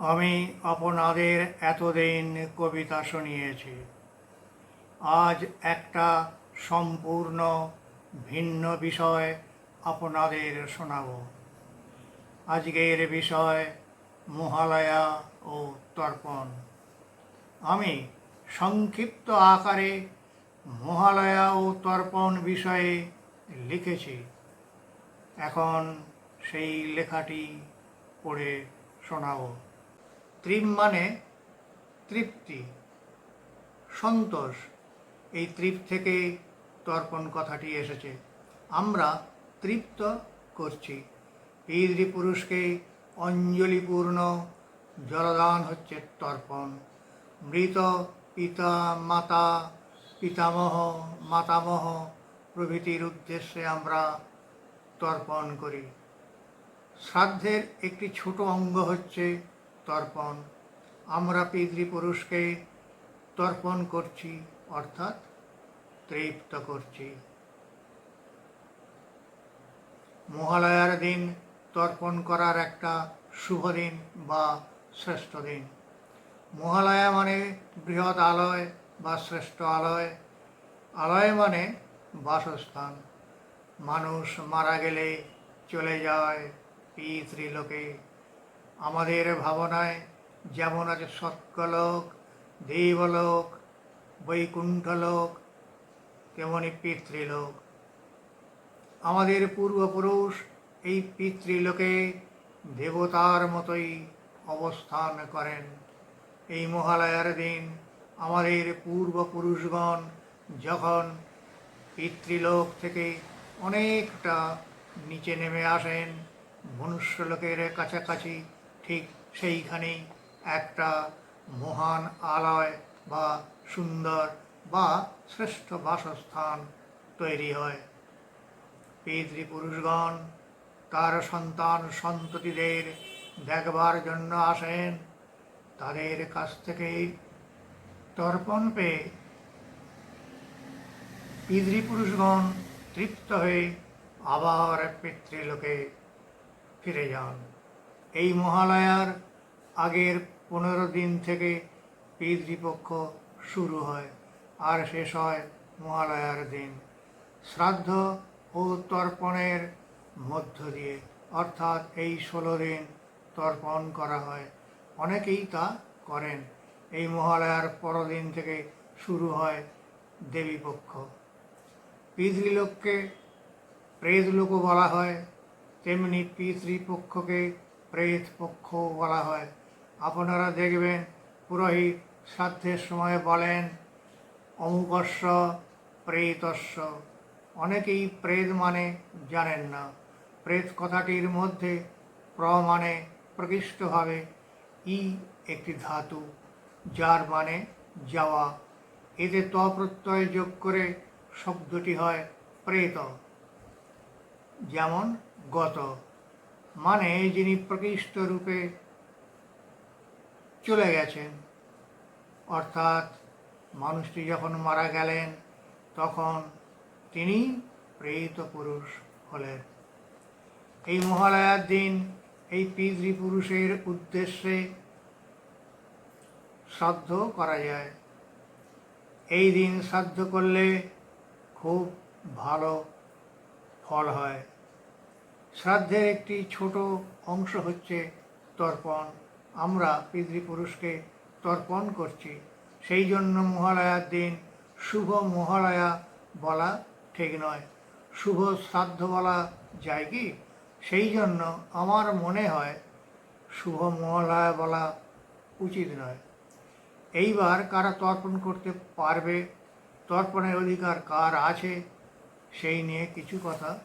আমি আপনাদের এতদিন কবিতা শুনিয়েছি। আজ একটা সম্পূর্ণ, ভিন্ন বিষয় আপনাদের শোনাব। আজকের বিষয় মহালয়া ও তর্পণ। আমি সংক্ষিপ্ত আকারে মহালয়া ও তর্পণ বিষয়ে লিখেছি। এখন সেই লেখাটি পড়ে শোনাবো। ত্রিম মানে তৃপ্তি, সন্তোষ। এই তৃপ থেকে তর্পণ কথাটি এসেছে। আমরা তৃপ্ত করছি। পিতৃ পুরুষকে অঞ্জলিপূর্ণ জলদান হচ্ছে তর্পণ। মৃত পিতা, মাতা, পিতামহ, মাতামহ প্রভৃতির উদ্দেশ্যে আমরা তর্পণ করি। শ্রাদ্ধের একটি ছোট অঙ্গ হচ্ছে তর্পণ। আমরা পিতৃপুরুষকে তর্পণ করছি, অর্থাৎ তৃপ্ত করছি। মহালয়ার দিন তর্পণ করার একটা শুভ দিন বা শ্রেষ্ঠ দিন। মহালয়া মানে বৃহৎ আলয় বা শ্রেষ্ঠ আলয়। আলয় মানে বাসস্থান। মানুষ মারা গেলে চলে যায় পিতৃলোকে। আমাদের ভাবনায় যেমন আছে সৎকলোক, দেবলোক, বৈকুণ্ঠলোক, তেমনি পিতৃলোক। আমাদের পূর্বপুরুষ এই পিতৃলোকে দেবতার মতোই অবস্থান করেন। এই মহালয়ার দিন আমাদের পূর্বপুরুষগণ যখন পিতৃলোক থেকে অনেকটা নিচে নেমে আসেন, মনুষ্যলোকের কাছাকাছি ঠিক সেইখানেই একটা মহান আলয় বা সুন্দর বা শ্রেষ্ঠ বাসস্থান তৈরি হয়। পিতৃপুরুষগণ, তার সন্তান সন্ততিদের দেখবার জন্য আসেন। তাদের কাছ থেকে তর্পণ পেয়ে পিতৃপুরুষগণ তৃপ্ত হয়ে আবার পিতৃলোকে ফিরে যান। এই মহালয়ার আগের পনেরো দিন থেকে পিতৃপক্ষ শুরু হয় আর শেষ হয় মহালয়ার দিন। শ্রাদ্ধ ও তর্পণের মধ্য দিয়ে, অর্থাৎ এই ষোলো দিন তর্পণ করা হয়। অনেকেই তা করেন। এই মহালয়ার পরদিন থেকে শুরু হয় দেবীপক্ষ। পিতৃলোককে প্রেতলোকও বলা হয়, তেমনি পিতৃপক্ষকে প্রেত পক্ষ বলা হয়। আপনারা দেখবেন পুরোহিত শ্রাদ্ধের সময় বলেন অমুকস্য প্রেতস্য অনেকেই প্রেত মানে জানেন না। প্রেত কথাটির মধ্যে প্র মানে প্রকৃষ্টভাবে ই একটি ধাতু, যার মানে যাওয়া। এতে ত প্রত্যয় যোগ করে শব্দটি হয় প্রেত, যেমন গত। মানে যিনি প্রকৃষ্ট রূপে চলে গেছেন, অর্থাৎ মানুষটি যখন মারা গেলেন, তখন তিনি প্রেরিত পুরুষ হলেন। এই মহালয়ার দিন এই পিতৃপুরুষের উদ্দেশ্যে শ্রাদ্ধ করা যায়। এই দিন শ্রাদ্ধ করলে খুব ভালো ফল হয়। শ্রাদ্ধের একটি ছোট অংশ হচ্ছে তর্পণ। আমরা পিতৃপুরুষকে তর্পণ করছি। সেই জন্য মহালয়ার দিন শুভ মহালয়া বলা ঠিক নয়। শুভ শ্রাদ্ধ বলা যায় কি? সেই জন্য আমার মনে হয় শুভ মহালয়া বলা উচিত নয়। এইবার কারা তর্পণ করতে পারবে? তর্পণের অধিকার কার আছে? সেই নিয়ে কিছু কথা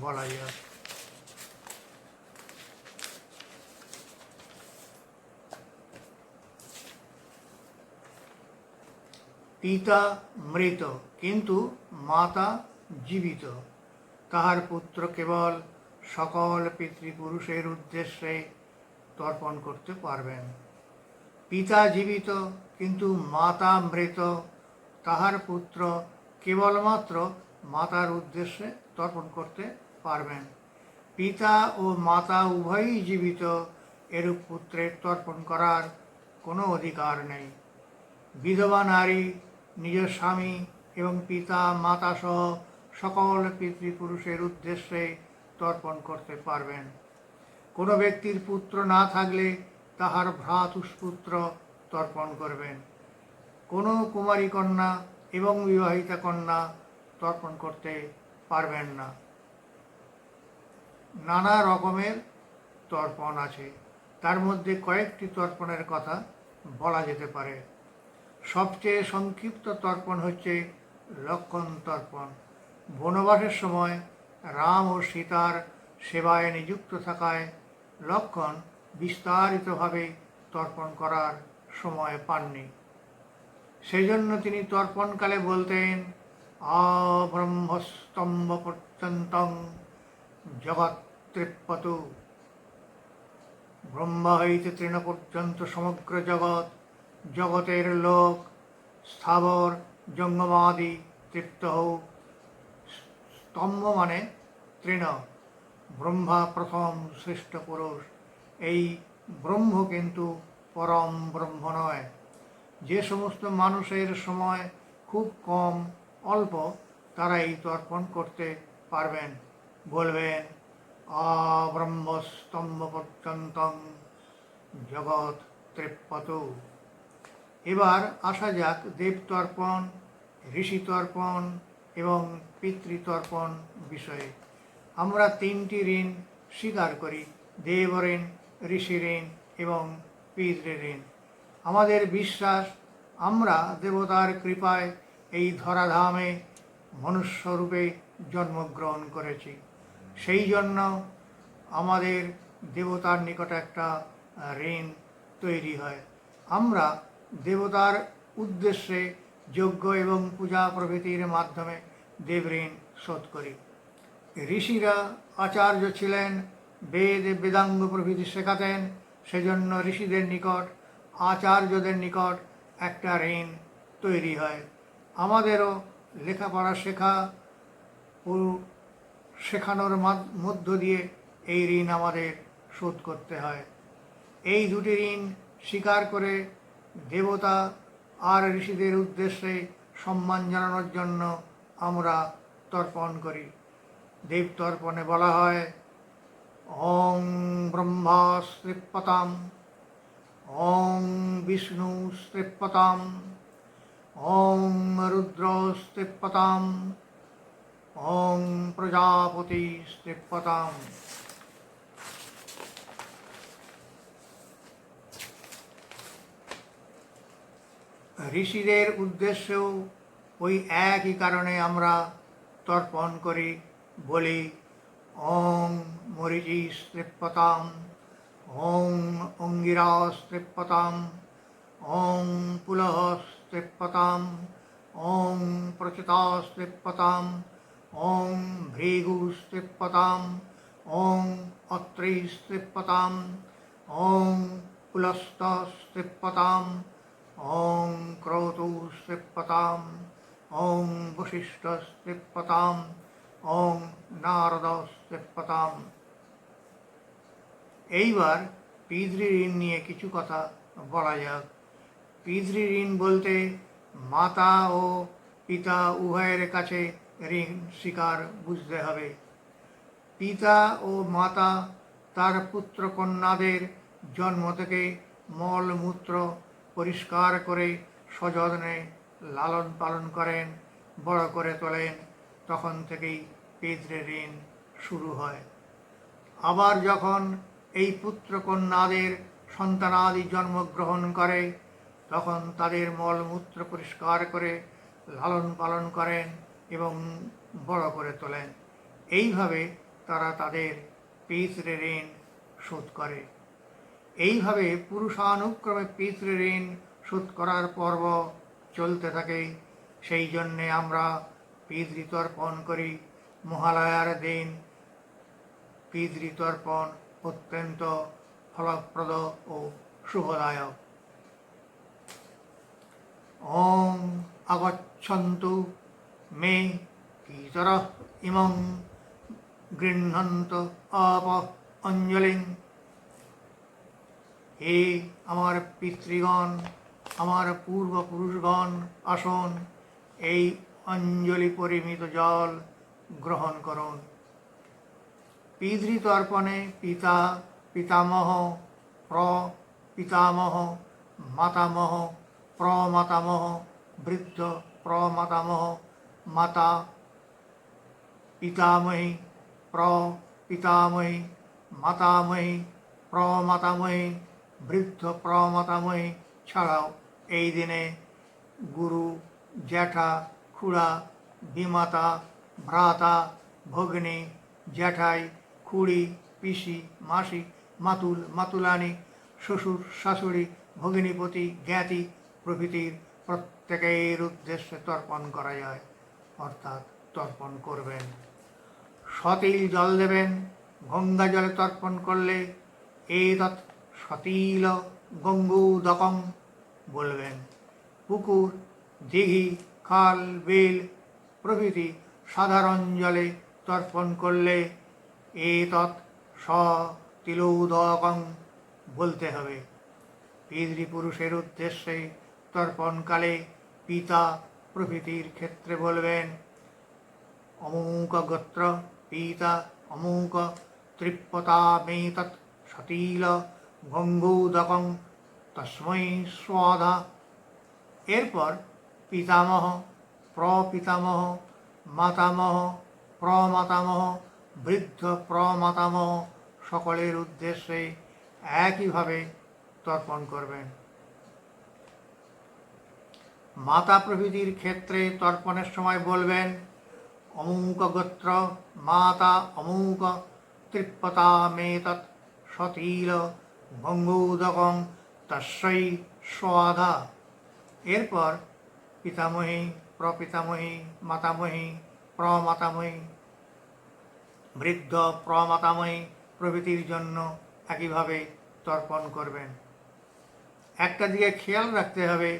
বলা যায় পিতা মৃত, কিন্তু মাতা জীবিত। তাহার পুত্র কেবল সকল পিতৃপুরুষের উদ্দেশ্যে তর্পণ করতে পারবেন। পিতা জীবিত, কিন্তু মাতা মৃত, তাহার পুত্র কেবলমাত্র মাতার উদ্দেশ্যে তর্পণ করতে পারবেন। পিতা ও মাতা উভয়ই জীবিত, এরূপ পুত্রের তর্পণ করার কোনো অধিকার নেই। বিধবা নারী নিজ স্বামী এবং পিতা, মাতা সহ সকল পিতৃপুরুষের উদ্দেশ্যে তর্পণ করতে পারবেন। কোনো ব্যক্তির পুত্র না থাকলে তাহার ভ্রাতুষ্পুত্র তর্পণ করবেন। কোনো কুমারী কন্যা এবং বিবাহিতা কন্যা তর্পণ করতে পারবেন না। নানা রকমের তর্পণ আছে। তার মধ্যে কয়েকটি তর্পণের কথা বলা যেতে পারে। সবচেয়ে সংক্ষিপ্ত তর্পণ হচ্ছে লক্ষণ তর্পণ। বনবাসের সময় রাম ও সীতার সেবায় নিযুক্ত থাকায় লক্ষণ বিস্তারিতভাবে তর্পণ করার সময় পাননি। সেই জন্য তিনি তর্পণকালে বলতেন আব্রহ্মস্তম্ভ পর্যন্তং জগৎ ব্রহ্মা হইতে তৃণ পর্যন্ত সমগ্র জগৎ জগতের লোক, স্থাবর জঙ্গমাদি তৃপ্ত হোক স্তম্ভ মানে তৃণ, ব্রহ্মা প্রথম শ্রেষ্ঠ পুরুষ। এই ব্রহ্ম কিন্তু পরম ব্রহ্ম নয়। যে সমস্ত মানুষের সময় খুব কম, অল্প তারা এই তর্পণ করতে পারবেন। বলবেন আব্রহ্মস্তম্ভ পর্যন্ত জগৎ তৃপ্পতু। এবার আসা যাক দেবতর্পণ, ঋষিতর্পণ এবং পিতৃতর্পণ বিষয়ে। আমরা তিনটি ঋণ স্বীকার করি দেব ঋণ ঋষি ঋণ এবং পিতৃ ঋণ আমাদের বিশ্বাস, আমরা দেবতার কৃপায় এই ধরাধামে মনুষ্যরূপে জন্মগ্রহণ করেছি। সেই জন্য আমাদের দেবতার নিকট একটা ঋণ তৈরি হয়। আমরা দেবতার উদ্দেশ্যে যজ্ঞ এবং পূজা প্রভৃতির মাধ্যমে দেব ঋণ শোধ করি। ঋষিরা আচার্য ছিলেন, বেদ বেদাঙ্গ প্রভৃতি শেখাতেন, সেজন্য ঋষিদের নিকট, আচার্যদের নিকট একটা ঋণ তৈরি হয়। আমাদেরও লেখাপড়া শেখা ও শেখানোর মধ্য দিয়ে এই ঋণ আমাদের শোধ করতে হয়। এই দুটি ঋণ স্বীকার করে দেবতা আর ঋষিদের উদ্দেশ্যে সম্মান জানানোর জন্য আমরা তর্পণ করি। দেব তর্পণে বলা হয়, ওং ব্রহ্মা শ্রীপতাম ওং বিষ্ণু শ্রীপতাম ওং রুদ্র শ্রীপতাম ওং প্রজাপতি শ্রীপতাম ঋষিদের উদ্দেশ্যেও ওই একই কারণে আমরা তর্পণ করি, বলি ওং মরিচি স্ত্রিপতাম ওং অঙ্গিরা স্ত্রিপতাম ওং পুলহ স্ত্রিপতাম ওং প্রচিতা স্ত্রিপতাম ওং ভৃগু স্ত্রিপতাম ওং অত্রি স্ত্রিপতাম ওং পুলস্ত স্ত্রিপতাম ওং ক্রৌতু স্ত্রিপতাম ওং বশিষ্ঠ স্ত্রিপতাম ওং নারদ স্ত্রিপতাম এইবার পিতৃ ঋণ নিয়ে কিছু কথা বলা যাক। পিতৃ ঋণ বলতে মাতা ও পিতা উভয়ের কাছে ঋণ স্বীকার বুঝতে হবে। পিতা ও মাতা তার পুত্র কন্যাদের জন্ম থেকে মলমূত্র পরিষ্কার করে সযত্নে লালন পালন করেন, বড় করে তোলেন, তখন থেকেই পিতৃ ঋণ শুরু হয়। আবার যখন এই পুত্র কন্যাদের সন্তানাদি জন্মগ্রহণ করে, তখন তাদের মলমূত্র পরিষ্কার করে লালন পালন করেন এবং বড় করে তোলেন। এইভাবে তারা তাদের পিতৃ ঋণ শোধ করে। এইভাবে পুরুষানুক্রমে পিতৃ ঋণ শোধ করার পর্ব চলতে থাকে। সেই জন্যে আমরা পিতৃতর্পণ করি। মহালয়ার দিন পিতৃতর্পণ অত্যন্ত ফলপ্রদ ও শুভদায়ক। ওং আগচ্ছন্তু মে পিতর ইমং গৃহন্ত আপ অঞ্জলিং। হে আমার পিতৃগণ, আমার পূর্বপুরুষগণ, আসন, এই অঞ্জলি পরিমিত জল গ্রহণ করুন। পিতৃতর্পণে পিতা, পিতামহ, প্র, পিতামহ, মাতামহ, প্রমাতামহ, বৃদ্ধ, প্রমাতামহ, মাতা, পিতামহী, প্র, পিতামহী, মাতামহী, প্রমাতামহী বৃদ্ধ প্রমাতামহী ছাড়াও এই দিনে গুরু, জ্যাঠা, খুড়া, বিমাতা, ভ্রাতা, ভগ্নী, জ্যাঠাই, খুড়ি, পিসি, মাসি, মাতুল, মাতুলানি, শ্বশুর, শাশুড়ি, ভগিনীপতি, জ্ঞাতি প্রভৃতির প্রত্যেকের উদ্দেশ্যে তর্পণ করা যায়, অর্থাৎ তর্পণ করবেন। সতিল জল দেবেন, গঙ্গা জলে তর্পণ করলে এই সতিল গঙ্গুদকম বলবেন। পুকুর, দিঘি, খাল, বিল প্রভৃতি সাধারণ জলে তর্পণ করলে এতৎ স তিলৌদকং বলতে হবে। পিতৃপুরুষের উদ্দেশ্যে তর্পণকালে পিতা প্রভৃতির ক্ষেত্রে বলবেন, অমুক গোত্র পিতা অমুক ত্রিপতামেতৎ সতীল গঙ্গৌদকং তস্মৈ স্বাধা এরপর পিতামহ, প্রপিতামহ, মাতামহ, প্রমাতামহ, বৃদ্ধ প্রমাতামহ সকলের উদ্দেশ্যে একইভাবে তর্পণ করবেন। মাতা প্রভৃতির ক্ষেত্রে তর্পণের সময় বলবেন, অমুক গোত্র মাতা অমুক, তৃপ্পতা মেতৎ সতীল গঙ্গৌদকং তস্যই স্বাধা এরপর পিতামহী, প্রপিতামহী, মাতামহী, প্রমাতামহী, বৃদ্ধ, প্রমাতামহী প্রভৃতির জন্য একইভাবে তর্পণ করবেন। একটা দিকে খেয়াল রাখতে হবে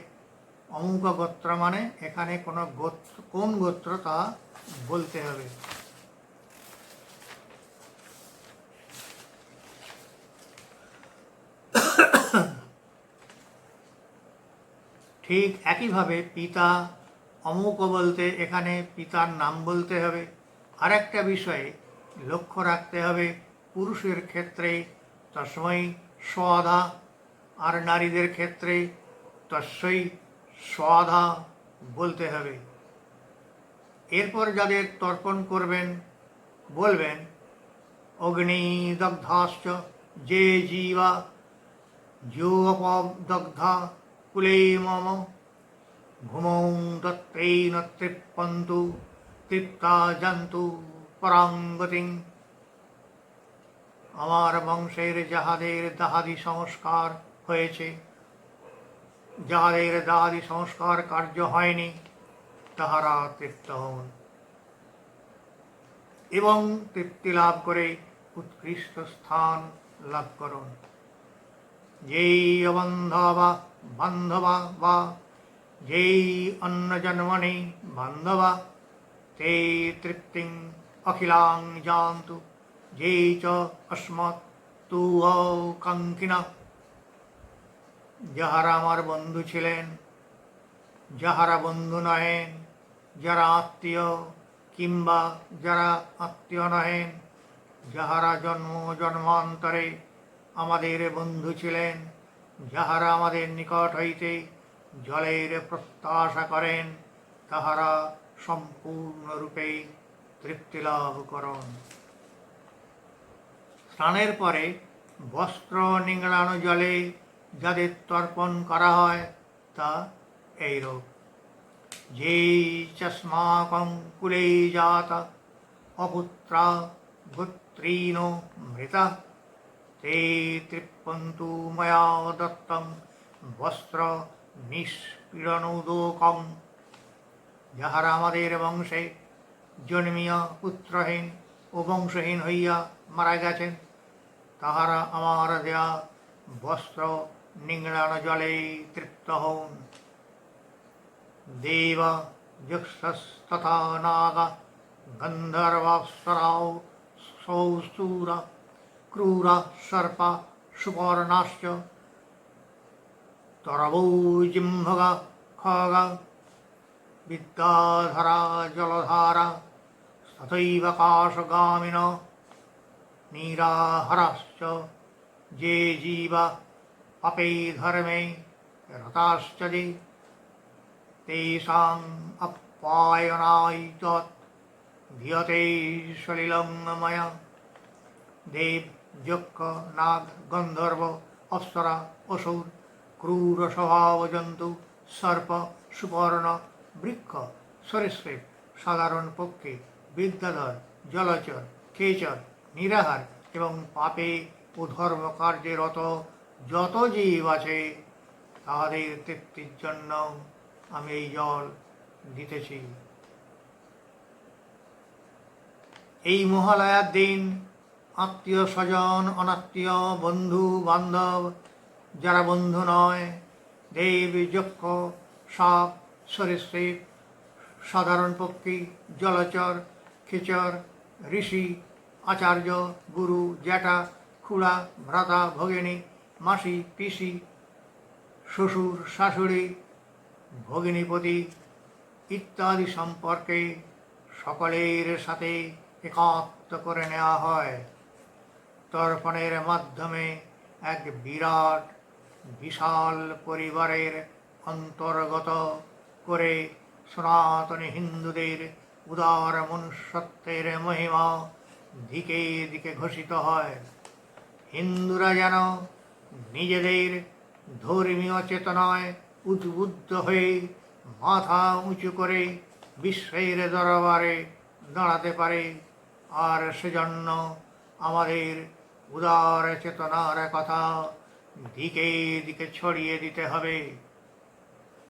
অমুক গোত্র মানে এখানে কোনো গোত্র, কোন গোত্র তা বলতে হবে। ঠিক একইভাবে পিতা অমুক বলতে এখানে পিতার নাম বলতে হবে। আরেকটা বিষয়ে লক্ষ্য রাখতে হবে, পুরুষের ক্ষেত্রে তসময় স্বাধা আর নারীদের ক্ষেত্রে তস্যই স্বাধা বলতে হবে। এরপর যাদের তর্পণ করবেন, বলবেন অগ্নিদগ্ধাশ্চ যে জীবা যোগপদগ্ধা কুলে মম ভূমৌ দত্তেন তৃপ্পন্তু তৃপ্তা জন্তু পরাঙ্গতিং আমার বংশের যাহাদের দাহাদি সংস্কার হয়েছে যাহাদের দাহাদি সংস্কার কার্য হয়নি তাহারা তৃপ্ত হন এবং তৃপ্তি লাভ করে উৎকৃষ্ট স্থান লাভ করুন যেই অবন্ধবা বান্ধবা বা যেই অন্ন জন্মনি বান্ধবা ते তৃপ্তিং অখিলাং জান্তু, যেই চ অস্মৎ তু কাঙ্কিনা যাহারা আমার বন্ধু ছিলেন, যাহারা বন্ধু নহেন, যারা আত্মীয় কিংবা যারা আত্মীয় নহেন, যাহারা জন্ম জন্মান্তরে আমাদের বন্ধু ছিলেন যাহারা আমাদের নিকট হইতে জলের প্রত্যাশা করেন, তাহারা সম্পূর্ণরূপে তৃপ্তি লাভ করুন। স্নানের পরে বস্ত্র নিংড়ানো জলে যাদের তর্পণ করা হয়, তা এইরূপ। যেই চস্মাকং কুলে জাত অপুত্রা গোত্রীন মৃতা ते তৃপ্পন্তু ময়া দত্তং বস্ত্র নিষ্পীড়নোদকং যাহারা আমাদের বংশে জন্মিয়া পুত্রহীন ও বংশহীন হইয়া মারা গেছেন তাহারা আমার দেয়া বস্ত্র নিংড়ানো জলে তৃপ্ত হন দেব যক্ষস্তথা নাগ গন্ধর্বাপ্সরাও সৌসুরা সর্পা সুপর্ণাশ্চ তরবৌ জিম্ভগ খগ বিদ্যাধরা জলধারা তথৈব কাশগামিন নীরাহরাশ্চ যে জীবা পাপে ধর্মে রতাশ্চ যে তেষাং আপ্যায়নায় তৎ ধিয়তে সলিলং ময়া দেব যক্ষ নাগ গন্ধর্ব, অপ্সরা, অসুর, ক্রূর স্বভাব জন্তু, সর্প, সুবর্ণ, বৃক্ষ, সরীসৃপ, সাধারণ পক্ষে, বিদ্যাধর, জলচর, খেচর, নিরাহার এবং পাপে ও ধর্ম কার্যে রত যত জীব আছে, তাহাদের তৃপ্তির জন্য আমি এই জল দিতেছি। এই মহালয়ার দিন আত্মীয় স্বজন, অনাত্মীয়, বন্ধু, বান্ধব, যারা বন্ধু নয়, দেব, যক্ষ, সাপ, সরীসৃপ, সাধারণ পক্ষী, জলচর, খেচর, ঋষি, আচার্য, গুরু, জ্যাঠা, খুড়া, ভ্রাতা, ভগিনী, মাসি, পিসি, শ্বশুর, শাশুড়ি, ভগিনীপতি ইত্যাদি সম্পর্কে সকলের সাথে একাত্ম করে নেওয়া হয়। তর্পণের মাধ্যমে এক বিরাট, বিশাল পরিবারের অন্তর্গত করে সনাতনী হিন্দুদের উদার মনুষ্যত্বের মহিমা দিকে দিকে ঘোষিত হয়। হিন্দুরা যেন নিজেদের ধর্মীয় চেতনায় উদ্বুদ্ধ হয়ে মাথা উঁচু করে বিশ্বের দরবারে দাঁড়াতে পারে। আর সেজন্য আমাদের উদার চেতনার কথা দিকে দিকে ছড়িয়ে দিতে হবে।